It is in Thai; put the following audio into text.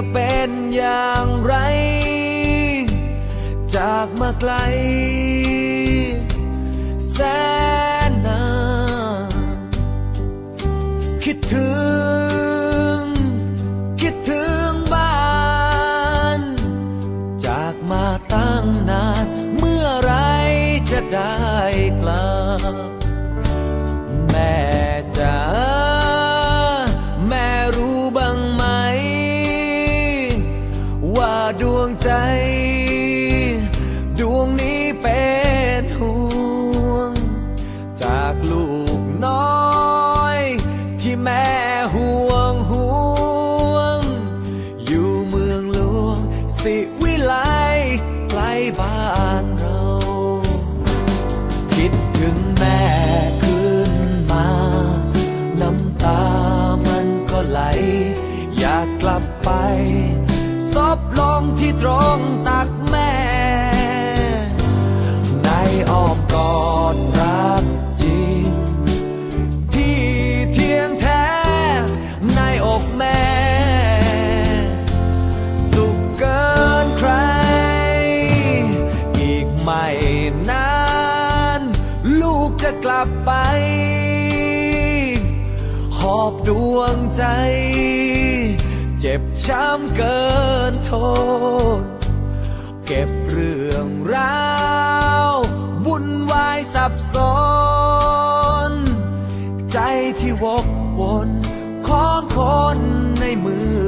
ะเป็นอย่างไร จากมาไกล แสนนานคิดถึง คิดถึง ไหล อยากกลับไปซบลงที่ตรงตักแม่ ในอ้อมกอดรักจริง ที่เทียงแท้ ในอกแม่ สุขเกินใคร อีกไม่นาน ลูกจะกลับไป อบดวงใจ เจ็บช้ำเกินทน เก็บเรื่องราววุ่นวายสับสน ใจที่วกวนของคนในเมือ